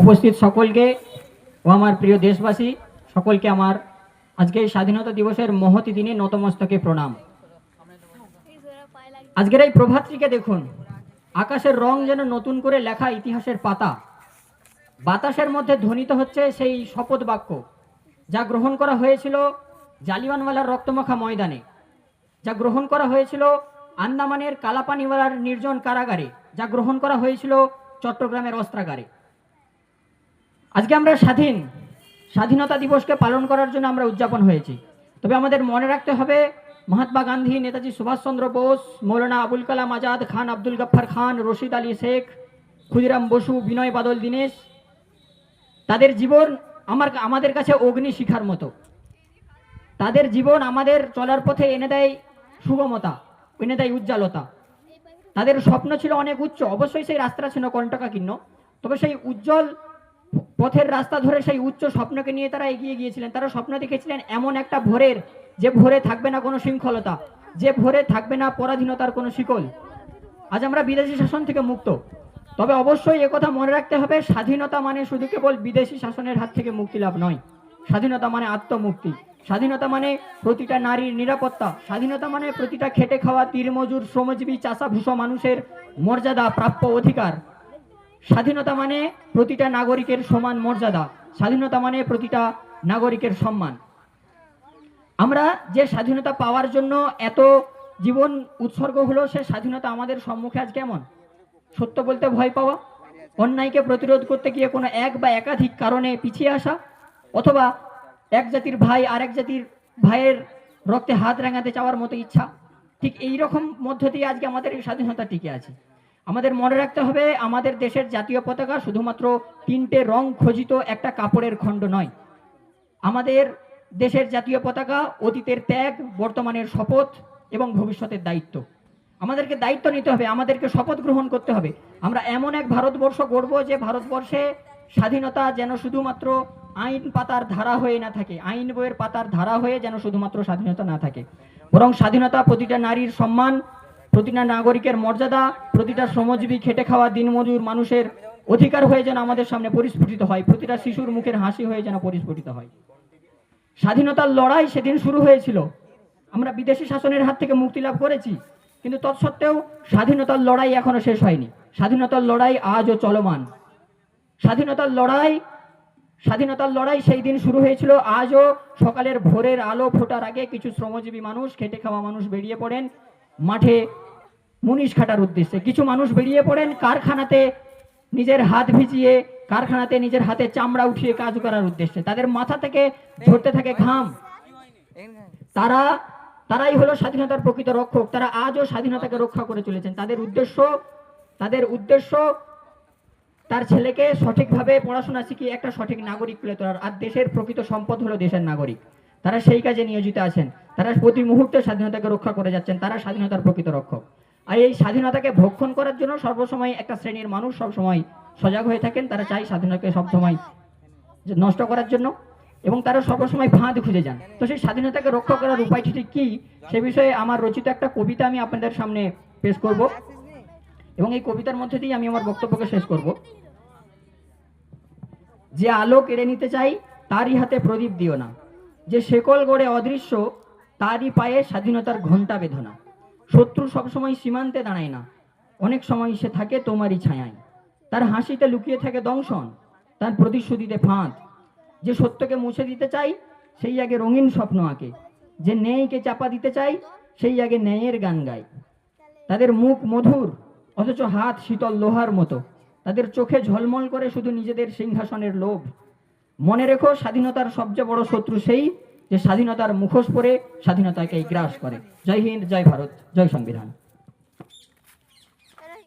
উপস্থিত সকলকে ও আমার প্রিয় দেশবাসী, সকলকে আমার আজকে স্বাধীনতা দিবসের মহতি দিনে নতমস্তকে প্রণাম। আজকের এই প্রভাতটিকে দেখুন, আকাশের রং যেন নতুন করে লেখা ইতিহাসের পাতা। বাতাসের মধ্যে ধ্বনিত হচ্ছে সেই শপথ বাক্য যা গ্রহণ করা হয়েছিল জালিয়ানওয়ালার রক্তমাখা ময়দানে, যা গ্রহণ করা হয়েছিল আন্দামানের কালাপানিওয়ালার নির্জন কারাগারে, যা গ্রহণ করা হয়েছিল চট্টগ্রামের অস্ত্রাগারে। আজকে আমরা স্বাধীন, স্বাধীনতা দিবসকে পালন করার জন্য আমরা উদযাপন হয়েছি। তবে আমাদের মনে রাখতে হবে, মহাত্মা গান্ধী, নেতাজি সুভাষচন্দ্র বোস, মৌলানা আবুল কালাম আজাদ খান, আব্দুল গফ্ফার খান, রশিদ আলী শেখ, ক্ষুদিরাম বসু, বিনয় বাদল দীনেশ, তাদের জীবন আমার, আমাদের কাছে অগ্নি শিখার মতো। তাদের জীবন আমাদের চলার পথে এনে দেয় সুগমতা, এনে দেয় উজ্জ্বলতা। তাদের স্বপ্ন ছিল অনেক উচ্চ, অবশ্যই সেই রাস্তাটা ছিল কণ্টকাকীর্ণ, তবে সেই উজ্জ্বল পথের রাস্তা ধরে সেই উচ্চ স্বপ্নকে নিয়ে তারা এগিয়ে গিয়েছিলেন। তারা স্বপ্ন দেখেছিলেন এমন একটা ভোরের, যে ভোরে থাকবে না কোনো শৃঙ্খলতা, যে ভোরে থাকবে না পরাধীনতার কোনো শিকল। আজ আমরা বিদেশি শাসন থেকে মুক্ত। তবে অবশ্যই একথা মনে রাখতে হবে, স্বাধীনতা মানে শুধু কেবল বিদেশি শাসনের হাত থেকে মুক্তি লাভ নয়। স্বাধীনতা মানে আত্মমুক্তি। স্বাধীনতা মানে প্রতিটা নারীর নিরাপত্তা। স্বাধীনতা মানে প্রতিটা খেটে খাওয়া তীরমজুর শ্রমজীবী চাষা ভূষা মানুষের মর্যাদা, প্রাপ্য অধিকার। স্বাধীনতা মানে প্রতিটা নাগরিকের সমান মর্যাদা। স্বাধীনতা মানে প্রতিটা নাগরিকের সম্মান। আমরা যে স্বাধীনতা পাওয়ার জন্য এত জীবন উৎসর্গ হলো, সে স্বাধীনতা আমাদের সম্মুখে আজ কেমন? সত্য বলতে ভয় পাওয়া? অন্যায়কে প্রতিরোধ করতে গিয়ে কোনো এক বা একাধিক কারণে পিছিয়ে আসা? অথবা এক জাতির ভাই আরেক জাতির ভাইয়ের রক্তে হাত রাঙাতে চাওয়ার মতো ইচ্ছা। ঠিক এই রকম মধ্য দিয়ে আজকে আমাদের এই স্বাধীনতা টিকে আছে। আমাদের মনে রাখতে হবে, আমাদের দেশের জাতীয় পতাকা শুধুমাত্র তিনটে রং খোদিত একটা কাপড়ের খণ্ড নয়। আমাদের দেশের জাতীয় পতাকা অতীতের ত্যাগ, বর্তমানের শপথ এবং ভবিষ্যতের দায়িত্ব। আমাদেরকে দায়িত্ব নিতে হবে, আমাদেরকে শপথ গ্রহণ করতে হবে। আমরা এমন এক ভারতবর্ষ গড়ব যে ভারতবর্ষে স্বাধীনতা যেন শুধুমাত্র আইন পাতার ধারা হয়ে না থাকে, আইন বইয়ের পাতার ধারা হয়ে যেন শুধুমাত্র স্বাধীনতা না থাকে। বরং স্বাধীনতা প্রতিটা নারীর সম্মান, প্রতিটা নাগরিকের মর্যাদা, প্রতিটা শ্রমজীবী খেটে খাওয়া দিনমজুর মানুষের অধিকার হয়ে যেন আমাদের সামনে পরিস্ফুটিত হয়, প্রতিটা শিশুর মুখের হাসি হয়ে যেন পরিস্ফুটিত হয়। স্বাধীনতার লড়াই সেদিন শুরু হয়েছিল। আমরা বিদেশি শাসনের হাত থেকে মুক্তি লাভ করেছি, কিন্তু তৎসত্ত্বেও স্বাধীনতার লড়াই এখনও শেষ হয়নি। স্বাধীনতার লড়াই আজও চলমান। স্বাধীনতার লড়াই স্বাধীনতার লড়াই সেই দিন শুরু হয়েছিল। আজও সকালের ভোরের আলো ফোটার আগে কিছু শ্রমজীবী মানুষ, খেটে খাওয়া মানুষ বেরিয়ে পড়েন মাঠে মুনিশ খাটার উদ্দেশ্যে। কিছু মানুষ বেরিয়ে পড়েন কারখানাতে নিজের হাত ভিজিয়ে, কারখানাতে নিজের হাতে চামড়া উঠিয়ে কাজ করার উদ্দেশ্যে। তাদের মাথা থেকে ঝরতে থাকে ঘাম। তারা, তারাই হলো স্বাধীনতার প্রকৃত রক্ষক। তারা আজও স্বাধীনতাকে রক্ষা করে চলেছেন। তাদের উদ্দেশ্য তাদের উদ্দেশ্য তার ছেলেকে সঠিকভাবে পড়াশোনা শিখিয়ে একটা সঠিক নাগরিক তুলে তোলার। আর দেশের প্রকৃত সম্পদ হলো দেশের নাগরিক। তারা সেই কাজে নিয়োজিত আছেন। তারা প্রতি মুহূর্তে স্বাধীনতাকে রক্ষা করে যাচ্ছেন। তারা স্বাধীনতার প্রকৃত রক্ষক। আর এই স্বাধীনতাকে ভক্ষণ করার জন্য সর্বসময় একটা শ্রেণির মানুষ সবসময় সজাগ হয়ে থাকেন। তারা চাই স্বাধীনতাকে সবসময় নষ্ট করার জন্য এবং তারা সবসময় ফাঁদ খুঁজে যান। তো সেই স্বাধীনতাকে রক্ষা করার উপায়টি ঠিক কি? সে বিষয়ে আমার রচিত একটা কবিতা আমি আপনাদের সামনে পেশ করব। এবং এই কবিতার মধ্যে দিয়ে আমি আমার বক্তব্যকে শেষ করব। যে আলো কেড়ে নিতে চাই, তারই হাতে প্রদীপ দিও না। যে শেকল গড়ে অদৃশ্য, তারই পায়ে স্বাধীনতার ঘণ্টা বেঁধনা। শত্রু সবসময় সীমান্তে দাঁড়ায় না। অনেক সময় সে থাকে তোমারই ছায়ায়। তার হাসিতে লুকিয়ে থাকে দংশন, তার প্রতিশ্রুতিতে ফাঁদ। যে সত্যকে মুছে দিতে চাই, সেই আগে রঙিন স্বপ্ন আঁকে। যে ন্যায়কে চাপা দিতে চাই, সেই আগে ন্যায়ের গান গায়। তাদের মুখ মধুর, অথচ হাত শীতল লোহার মতো। তাদের চোখে ঝলমল করে শুধু নিজেদের সিংহাসনের লোভ। মনে রেখো, স্বাধীনতার সবচেয়ে বড় শত্রু সেই যে স্বাধীনতার মুখোশ পরে স্বাধীনতাকে গ্রাস করে। জয় হিন্দ, জয় ভারত, জয় সংবিধান।